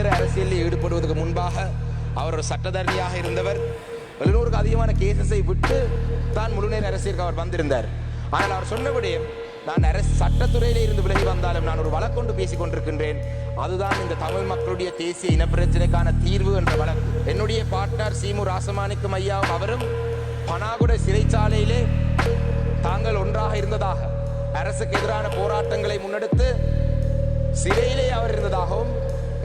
முழுநேர அரசியலில் ஈடுபடுவதற்கு முன்பாக அவர் ஒரு சட்டத்தரணியாக இருந்தவர். எழுநூறுக்கு அதிகமான கேசஸை விட்டு தான் முழுநேர அரசியலுக்கு அவர் வந்திருந்தார். ஆனால் அவர் சொன்னபடி நான் அரசு சட்டத்துறையிலே இருந்து விலகி வந்தாலும் நான் ஒரு வழக்கொண்டு பேசிக் கொண்டிருக்கின்றேன். அதுதான் இந்த தமிழ் மக்களுடைய தேசிய இனப்பிரச்சனைக்கான தீர்வு என்ற வழக்கு. என்னுடைய பார்ட்னர் சீமு ராசமாணிக்கம் ஐயாவும் அவரும் பனாகுட சிறைச்சாலையிலே தாங்கள் ஒன்றாக இருந்ததாக அரசுக்கு எதிரான போராட்டங்களை முன்னெடுத்து சிறையிலே அவர் இருந்ததாகவும்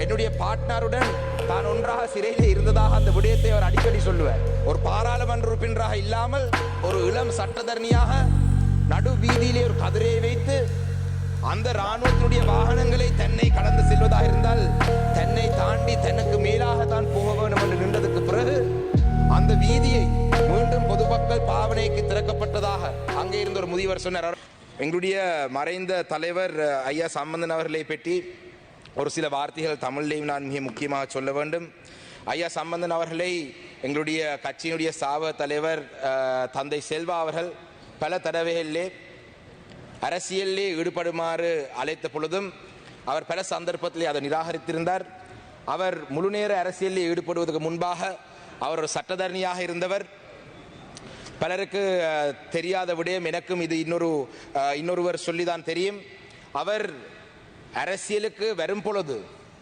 என்னுடைய பார்ட்னருடன் தான் ஒன்றாக சிறையில் இருந்ததாக அந்த விடயத்தை அவர் அடிக்கடி சொல்லுவார். ஒரு பாராளுமன்ற உறுப்பினராக இல்லாமல் ஒரு இளம் சட்டத்தரணியாக நடு வீதியிலே ஒரு கதிரையை வைத்து அந்த ராணுவத்தினுடைய வாகனங்களை தன்னை கடந்து செல்வதாக இருந்தால் தன்னை தாண்டி தனக்கு மேலாக தான் போக வேண்டும் என்று நின்றதுக்கு பிறகு அந்த வீதியை மீண்டும் பொதுமக்கள் பாவனைக்கு திறக்கப்பட்டதாக அங்கே இருந்த ஒரு முதியவர் சொன்னார். எங்களுடைய மறைந்த தலைவர் ஐயா சம்பந்தன் அவர்களை பற்றி ஒரு சில வார்த்தைகள் தமிழிலையும் நான் மிக முக்கியமாக சொல்ல வேண்டும். ஐயா சம்பந்தன் அவர்களை எங்களுடைய கட்சியினுடைய சாவ தலைவர் தந்தை செல்வா அவர்கள் பல தடவைகளிலே அரசியலிலே ஈடுபடுமாறு அழைத்த பொழுதும் அவர் பல சந்தர்ப்பத்திலே அதை நிராகரித்திருந்தார். அவர் முழுநேர அரசியலில் ஈடுபடுவதற்கு முன்பாக அவர் ஒரு சட்டத்தரணியாக இருந்தவர். பலருக்கு தெரியாத விடயம் எனக்கும் இது இன்னொரு இன்னொருவர் சொல்லிதான் தெரியும். அவர் அரசியலுக்கு வரும் பொழுது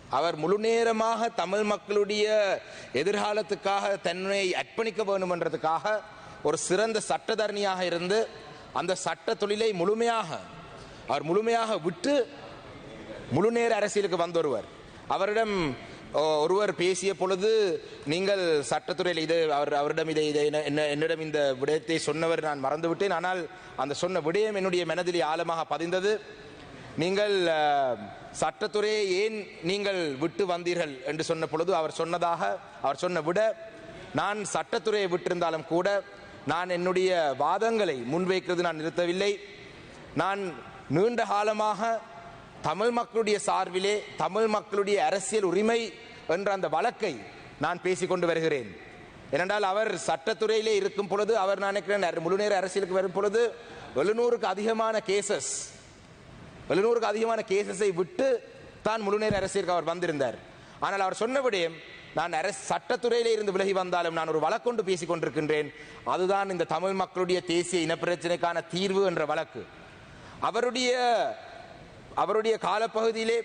அவர் முழுநேரமாக தமிழ் மக்களுடைய எதிர்காலத்துக்காக தன்னை அர்ப்பணிக்க வேண்டும் என்றதுக்காக ஒரு சிறந்த சட்டத்தரணியாக இருந்து அந்த சட்ட தொழிலை முழுமையாக அவர் முழுமையாக விட்டு முழுநேர அரசியலுக்கு வந்தொருவர் அவரிடம் ஒருவர் பேசிய பொழுது நீங்கள் சட்டத்துறையில் இது அவர் அவரிடம் இதை இதை என்ன- என்ன- என்னிடம் இந்த விடயத்தை சொன்னவர் நான் மறந்துவிட்டேன். ஆனால் அந்த சொன்ன விடயம் என்னுடைய மனதிலே ஆழமாக பதிந்தது. நீங்கள் சட்டத்துறையை ஏன் நீங்கள் விட்டு வந்தீர்கள் என்று சொன்ன பொழுது அவர் சொன்னதாக அவர் சொன்ன விட நான் சட்டத்துறையை விட்டிருந்தாலும் கூட நான் என்னுடைய வாதங்களை முன்வைக்கிறது நான் நிறுத்தவில்லை. நான் நீண்ட காலமாக தமிழ் மக்களுடைய சார்பிலே தமிழ் மக்களுடைய அரசியல் உரிமை என்ற அந்த வழக்கை நான் பேசிக் கொண்டு வருகிறேன். ஏனென்றால் அவர் சட்டத்துறையிலே இருக்கும் பொழுது அவர் நான் நினைக்கிறேன் முழுநேர அரசியலுக்கு வரும் பொழுது எழுநூறுக்கு அதிகமான கேசஸ் எழுநூறுக்கு அதிகமான கேசஸை விட்டு தான் முழுநேர அரசியலுக்கு அவர் வந்திருந்தார். ஆனால் அவர் சொன்னபடியும் நான் அரசு சட்டத்துறையிலே இருந்து விலகி வந்தாலும் நான் ஒரு வழக்கொண்டு பேசிக் கொண்டிருக்கின்றேன். அதுதான் இந்த தமிழ் மக்களுடைய தேசிய இனப்பிரச்சனைக்கான தீர்வு என்ற வழக்கு. அவருடைய அவருடைய காலப்பகுதியிலே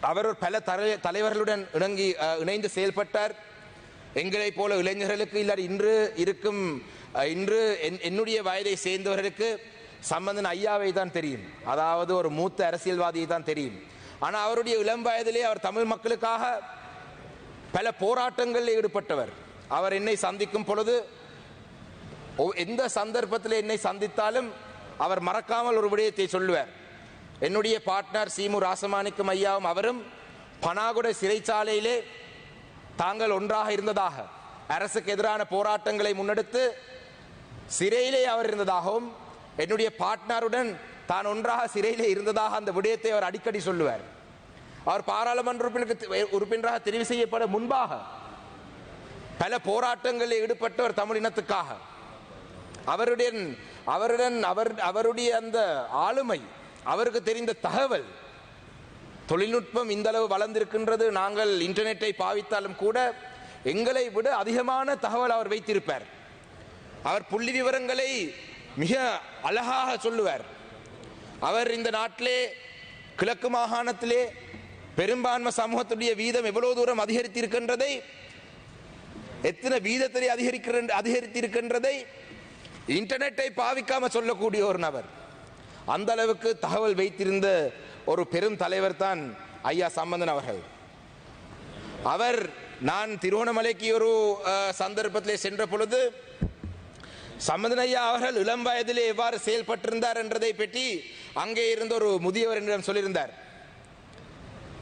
அவர் ஒரு பல தலை- தலைவர்களுடன் இணங்கி இணைந்து செயல்பட்டார். எங்களைப் போல இளைஞர்களுக்கு இல்லாட்டி இன்று இருக்கும் இன்று என்- என்னுடைய வயதை சேர்ந்தவர்களுக்கு சம்பந்தன் ஐயாவை தான் தெரியும். அதாவது ஒரு மூத்த அரசியல்வாதியை தான் தெரியும். ஆனால் அவருடைய இளம் வயதிலே அவர் தமிழ் மக்களுக்காக பல போராட்டங்களில் ஈடுபட்டவர். அவர் என்னை சந்திக்கும் பொழுது எந்த சந்தர்ப்பத்தில் என்னை சந்தித்தாலும் அவர் மறக்காமல் ஒரு விடயத்தை சொல்லுவார். என்னுடைய பார்ட்னர் சீமு ராசமாணிக்கம் ஐயாவும் அவரும் பனாகுட சிறைச்சாலையிலே தாங்கள் ஒன்றாக இருந்ததாக அரசுக்கு எதிரான போராட்டங்களை முன்னெடுத்து சிறையிலே அவர் இருந்ததாகவும் என்னுடைய பாட்னாருடன் தான் ஒன்றாக சிறையிலே இருந்ததாக அந்த விடயத்தை அவர் அடிக்கடி சொல்லுவார். அவர் பாராளுமன்ற உறுப்பினருக்கு உறுப்பினராக தெரிவு செய்யப்பட முன்பாக பல போராட்டங்களில் ஈடுபட்டவர் தமிழ் இனத்துக்காக. அவருடைய அவருடன் அவர் அவருடைய அந்த ஆளுமை அவருக்கு தெரிந்த தகவல் தொழில்நுட்பம் இந்த அளவு வளர்ந்திருக்கின்றது. நாங்கள் இன்டர்நெட்டை பாவித்தாலும் கூட எங்களை விட அதிகமான தகவல் அவர் வைத்திருப்பார். அவர் புள்ளி விவரங்களை மிக அழகாக சொல்லுவார். அவர் இந்த நாட்டிலே கிழக்கு மாகாணத்திலே பெரும்பான்மை சமூகத்துடைய வீதம் எவ்வளவு தூரம் அதிகரித்திருக்கின்றதை எத்தனை வீதத்திலே அதிகரிக்கிற அதிகரித்திருக்கின்றதை இன்டர்நெட்டை பாவிக்காம சொல்லக்கூடிய ஒரு நபர். அந்த அளவுக்கு தகவல் வைத்திருந்த ஒரு பெரும் தலைவர் தான் ஐயா சம்பந்தன் அவர்கள். அவர் நான் திருவோணமலைக்கு ஒரு சந்தர்ப்பத்திலே சென்ற பொழுது சம்பந்தன் ஐயா அவர்கள் இளம் வயதிலே எவ்வாறு செயல்பட்டிருந்தார் என்றதை பற்றி அங்கே இருந்த ஒரு முதியவர் என்னிடம் சொல்லியிருந்தார்.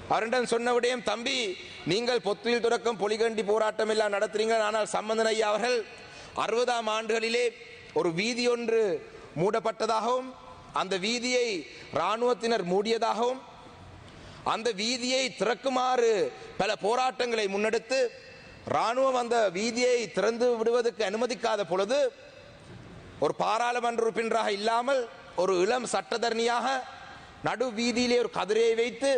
அவரிடம் சொன்ன விடயம் தம்பி நீங்கள் பொத்துவில் துறக்கம் பொலிகண்டி போராட்டம் எல்லாம் நடத்துறீங்க ஆனால் சம்பந்தன் ஐயா அவர்கள் அறுபதாம் ஆண்டுகளிலே ஒரு வீதி ஒன்று மூடப்பட்டதாகவும் அந்த வீதியை இராணுவத்தினர் மூடியதாகவும் அந்த வீதியை திறக்குமாறு பல போராட்டங்களை முன்னெடுத்து இராணுவம் அந்த வீதியை திறந்து விடுவதற்கு அனுமதிக்காத பொழுது ஒரு பாராளுமன்ற உறுப்பினராக இல்லாமல் ஒரு இளம் சட்டத்தரணியாக நடு வீதியிலே ஒரு கதிரையை வைத்து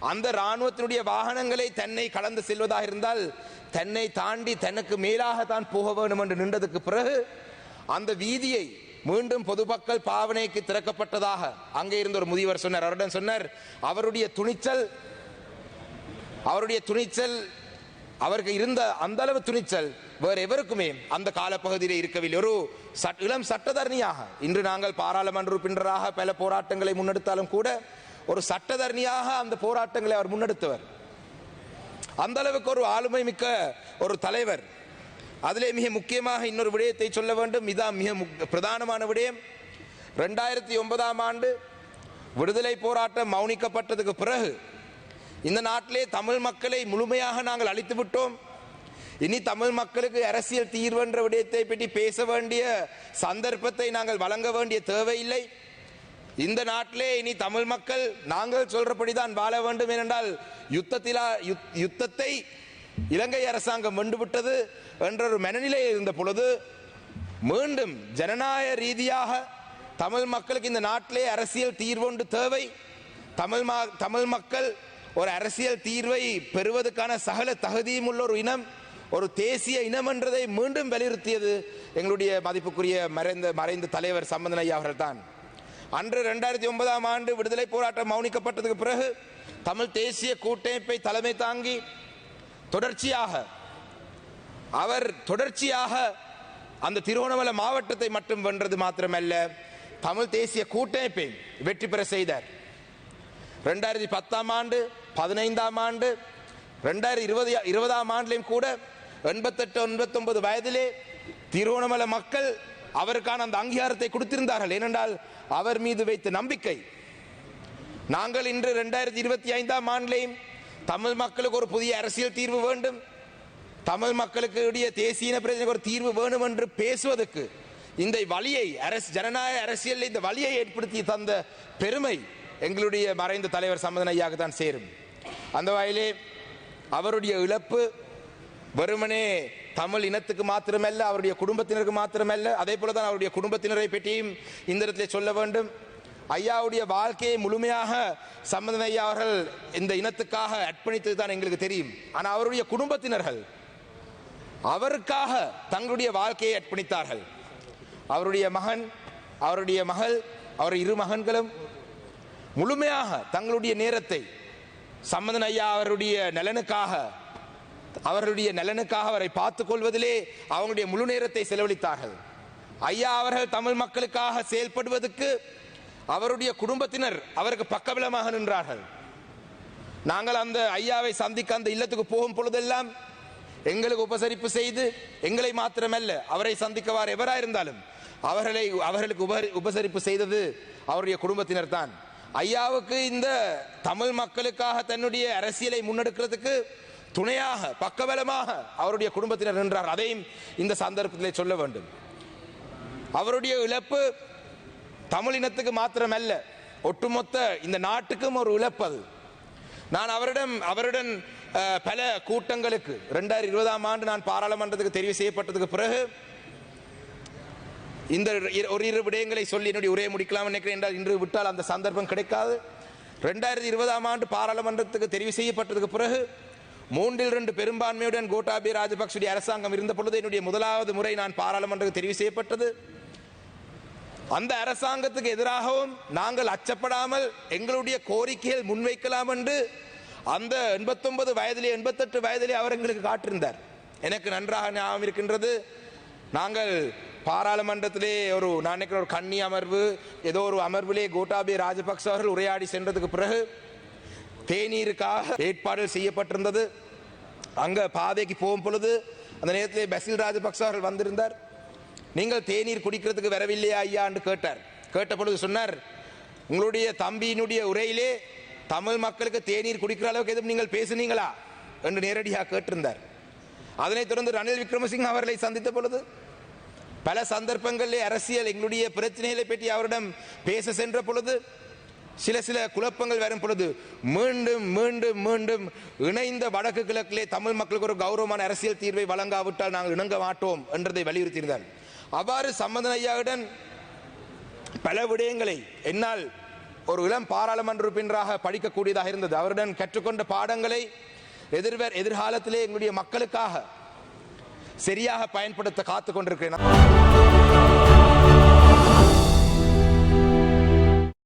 அந்த இராணுவத்தினுடைய வாகனங்களை தன்னை கலந்து செல்வதாக இருந்தால் தன்னை தாண்டி தனக்கு மேலாக தான் போக வேண்டும் என்று நின்றதுக்கு பிறகு அந்த வீதியை மீண்டும் பொதுமக்கள் பாவனைக்கு திறக்கப்பட்டதாக அங்கே இருந்த ஒரு முதியவர் சொன்னார். அவருடன் சொன்னார் அவருடைய துணிச்சல் அவருடைய துணிச்சல் அவருக்கு இருந்த அந்த அளவு துணிச்சல் வேறு எவருக்குமே அந்த காலப்பகுதியிலே இருக்கவில்லை. ஒரு சட்- இளம் சட்டத்தரணியாக. இன்று நாங்கள் பாராளுமன்ற உறுப்பினராக பல போராட்டங்களை முன்னெடுத்தாலும் கூட ஒரு சட்டத்தரணியாக அந்த போராட்டங்களை அவர் முன்னெடுத்தவர். அந்த அளவுக்கு ஒரு ஆளுமை மிக்க ஒரு தலைவர். அதிலே மிக முக்கியமாக இன்னொரு விடயத்தை சொல்ல வேண்டும். இதான் மிக முக்- பிரதானமான விடயம். ரெண்டாயிரத்தி ஒன்பதாம் ஆண்டு விடுதலை போராட்டம் மௌனிக்கப்பட்டதுக்கு பிறகு இந்த நாட்டிலே தமிழ் மக்களை முழுமையாக நாங்கள் அழித்து விட்டோம். இனி தமிழ் மக்களுக்கு அரசியல் தீர்வு என்ற விடயத்தை பற்றி பேச வேண்டிய சந்தர்ப்பத்தை நாங்கள் வழங்க வேண்டிய தேவையில்லை. இந்த நாட்டிலே இனி தமிழ் மக்கள் நாங்கள் சொல்றபடிதான் வாழ வேண்டும் ஏனென்றால் யுத்தத்திலா யுத்- யுத்தத்தை இலங்கை அரசாங்கம் வென்றுவிட்டது என்ற ஒரு மனநிலை இருந்த பொழுது மீண்டும் ஜனநாயக ரீதியாக தமிழ் மக்களுக்கு இந்த நாட்டிலே அரசியல் தீர்வொன்று தேவை. தமிழ் மா தமிழ் மக்கள் ஒரு அரசியல் தீர்வை பெறுவதற்கான சகல தகுதியும் உள்ள ஒரு இனம் ஒரு தேசிய இனம் என்றதை மீண்டும் வலியுறுத்தியது எங்களுடைய மதிப்புக்குரிய மறைந்த மறைந்த தலைவர் சம்பந்தன் ஐயா அவர்கள் தான் அன்று ரெண்டாயிரத்தி ஒன்பதாம் ஆண்டு விடுதலை போராட்டம் மௌனிக்கப்பட்டதுக்கு பிறகு தமிழ் தேசிய கூட்டமைப்பை தலைமை தாங்கி தொடர்ச்சியாக அவர் தொடர்ச்சியாக அந்த திருவண்ணாமலை மாவட்டத்தை மட்டும் வென்றது மாத்திரமல்ல தமிழ் தேசிய கூட்டமைப்பை வெற்றி பெற செய்தார். ரெண்டாயிரத்தி பத்தாம் ஆண்டு பதினைந்தாம் ஆண்டு ரெண்டாயிரத்தி இருபது இருபதாம் ஆண்டிலையும் கூட எண்பத்தெட்டு எண்பத்தொன்பது வயதிலே திருவண்ணாமலை மக்கள் அவருக்கான அந்த அங்கீகாரத்தை கொடுத்திருந்தார்கள். ஏனென்றால் அவர் மீது வைத்த நம்பிக்கை. நாங்கள் இன்று ரெண்டாயிரத்தி இருபத்தி ஐந்தாம் ஆண்டிலேயும் தமிழ் மக்களுக்கு ஒரு புதிய அரசியல் தீர்வு வேண்டும். தமிழ் மக்களுக்கு உடைய தேசிய பிரச்சனைக்கு ஒரு தீர்வு வேணும் என்று பேசுவதற்கு இந்த வழியை அரசு ஜனநாயக அரசியலில் இந்த வழியை ஏற்படுத்தி தந்த பெருமை எங்களுடைய மறைந்த தலைவர் சம்மதன் ஐயாவுக்கு தான் சேரும். அந்த வகையிலே அவருடைய இழப்பு வெறுமனே தமிழ் இனத்துக்கு மாத்திரமல்ல அவருடைய குடும்பத்தினருக்கு மாத்திரமல்ல அதே போல தான் அவருடைய குடும்பத்தினரை பற்றியும் இந்த இடத்திலே சொல்ல வேண்டும். ஐயாவுடைய வாழ்க்கையை முழுமையாக சம்பந்தன் ஐயா அவர்கள் இந்த இனத்துக்காக அர்ப்பணித்தது தான் எங்களுக்கு தெரியும். ஆனால் அவருடைய குடும்பத்தினர்கள் அவருக்காக தங்களுடைய வாழ்க்கையை அர்ப்பணித்தார்கள். அவருடைய மகன் அவருடைய மகள் அவர் இரு மகன்களும் முழுமையாக தங்களுடைய நேரத்தை சம்மதன் ஐயா அவருடைய நலனுக்காக அவர்களுடைய நலனுக்காக அவரை பார்த்துக் கொள்வதிலே அவங்களுடைய முழு நேரத்தை செலவழித்தார்கள். ஐயா அவர்கள் தமிழ் மக்களுக்காக செயல்படுவதற்கு அவருடைய குடும்பத்தினர் அவருக்கு பக்கபலமாக நின்றார்கள். நாங்கள் அந்த ஐயாவை சந்திக்க அந்த இல்லத்துக்கு போகும் பொழுதெல்லாம் எங்களுக்கு உபசரிப்பு செய்து எங்களை மாத்திரமல்ல அவரை சந்திக்கவாறு எவராயிருந்தாலும் அவர்களை அவர்களுக்கு உபசரிப்பு செய்தது அவருடைய குடும்பத்தினர் தான் ஐயாவுக்கு இந்த தமிழ் மக்களுக்காக தன்னுடைய அரசியலை முன்னெடுக்கிறதுக்கு துணையாக பக்கபலமாக அவருடைய குடும்பத்தினர் நின்றார். அதையும் இந்த சந்தர்ப்பத்தில் சொல்ல வேண்டும். அவருடைய இழப்பு தமிழ் இனத்துக்கு மாத்திரமல்ல ஒட்டுமொத்த இந்த நாட்டுக்கும் ஒரு இழப்பு அது. நான் அவரிடம் அவருடன் பல கூட்டங்களுக்கு ரெண்டாயிரத்தி இருபதாம் ஆண்டு நான் பாராளுமன்றத்துக்கு தெரிவு செய்யப்பட்டதுக்கு பிறகு இந்த இரு- ஒரு இரு விடயங்களை சொல்லி என்னுடைய உரையை முடிக்கலாம் நினைக்கிறேன் என்றால் இன்று விட்டால் அந்த சந்தர்ப்பம் கிடைக்காது. ரெண்டாயிரத்தி இருபதாம் ஆண்டு பாராளுமன்றத்துக்கு தெரிவு செய்யப்பட்டதுக்கு பிறகு மூன்றில் ரெண்டு பெரும்பான்மையுடன் கோட்டாபி ராஜபக்சுடைய அரசாங்கம் இருந்த பொழுது என்னுடைய முதலாவது முறை நான் பாராளுமன்றத்துக்கு தெரிவு செய்யப்பட்டது. அந்த அரசாங்கத்துக்கு எதிராகவும் நாங்கள் அச்சப்படாமல் எங்களுடைய கோரிக்கைகள் முன்வைக்கலாம் என்று அந்த எண்பத்தொன்பது வயதிலே எண்பத்தெட்டு வயதிலே அவர் எங்களுக்கு காட்டிருந்தார் எனக்கு நன்றாக ஞாபகம் இருக்கின்றது. நாங்கள் பாராளுமன்றத்திலே ஒரு நான் நினைக்கிற ஒரு கன்னி அமர்வு ஏதோ ஒரு அமர்விலே கோட்டாபி ராஜபக்ச அவர்கள் உரையாடி சென்றதுக்கு பிறகு தேநீருக்காக ஏற்பாடு செய்யப்பட்டிருந்தது. அங்கே பாதைக்கு போகும் பொழுது அந்த நேரத்திலே பசில் ராஜபக்ச அவர்கள் வந்திருந்தார். நீங்கள் தேநீர் குடிக்கிறதுக்கு வரவில்லையா ஐயா? என்று கேட்டார். கேட்ட பொழுது சொன்னார் உங்களுடைய தம்பியினுடைய உரையிலே தமிழ் மக்களுக்கு தேநீர் குடிக்கிற அளவுக்கு எதுவும் நீங்கள் பேசுனீங்களா? என்று நேரடியாக கேட்டிருந்தார். அதனைத் தொடர்ந்து ரணில் விக்ரமசிங் அவர்களை சந்தித்த பொழுது பல சந்தர்ப்பங்களிலே அரசியல் எங்களுடைய பிரச்சனைகளை பற்றி அவரிடம் பேச சென்ற பொழுது சில சில குழப்பங்கள் வரும் பொழுது மீண்டும் மீண்டும் மீண்டும் இணைந்த வடக்கு கிழக்கிலே தமிழ் மக்களுக்கு ஒரு கௌரவமான அரசியல் தீர்வை வழங்காவிட்டால் நாங்கள் இணங்க மாட்டோம் என்றதை வலியுறுத்தியிருந்தார். அவ்வாறு சம்பந்தன் ஐயாவுடன் பல விடயங்களை என்னால் ஒரு இளம் பாராளுமன்ற உறுப்பினராக படிக்கக்கூடியதாக இருந்தது. அவருடன் கற்றுக்கொண்ட பாடங்களை எதிர்வர் எதிர்காலத்திலே எங்களுடைய மக்களுக்காக சரியாக பயன்படுத்த காத்து கொண்டிருக்கிறேன்